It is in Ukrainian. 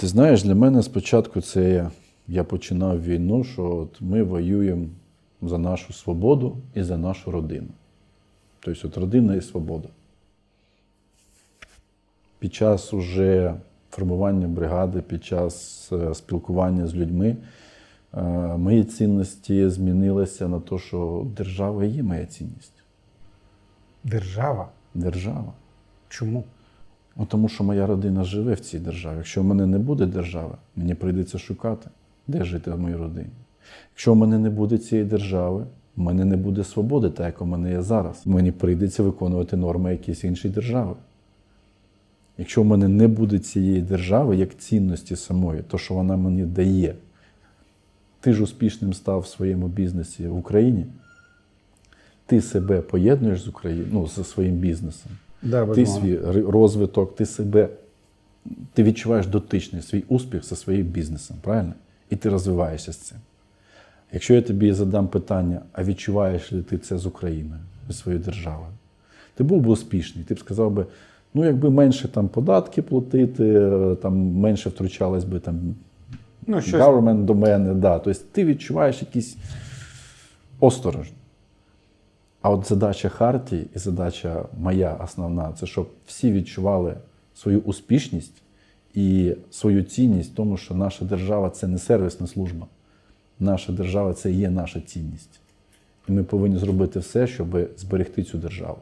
Ти знаєш, для мене спочатку це я, починав війну, що от ми воюємо за нашу свободу і за нашу родину. Тобто, от родина і свобода. Під час уже формування бригади, під час е, спілкування з людьми, е, мої цінності змінилися на те, що держава є моя цінність. Держава. Держава. Чому? Ну, тому що моя родина живе в цій державі. Якщо в мене не буде держави, мені прийдеться шукати, де жити в моїй родині. Якщо в мене не буде цієї держави, в мене не буде свободи, так як у мене є зараз. Мені прийдеться виконувати норми якоїсь іншої держави. Якщо в мене не буде цієї держави, як цінності самої, то що вона мені дає, ти ж успішним став в своєму бізнесі в Україні, ти себе поєднуєш з Україною, ну, зі своїм бізнесом Да, ти свій розвиток, ти себе, ти відчуваєш дотичний свій успіх зі своїм бізнесом, правильно? І ти розвиваєшся з цим. Якщо я тобі задам питання, а відчуваєш ли ти це з Україною, зі своєю державою, ти був би успішний, ти б сказав би, ну якби менше там податки платити, там менше втручалась би там Ну, щось government до мене, да. Тобто ти відчуваєш якісь осторожні. А от задача Хартії і задача моя основна це щоб всі відчували свою успішність і свою цінність тому, що наша держава це не сервісна служба. Наша держава це є наша цінність. І ми повинні зробити все, щоб зберегти цю державу.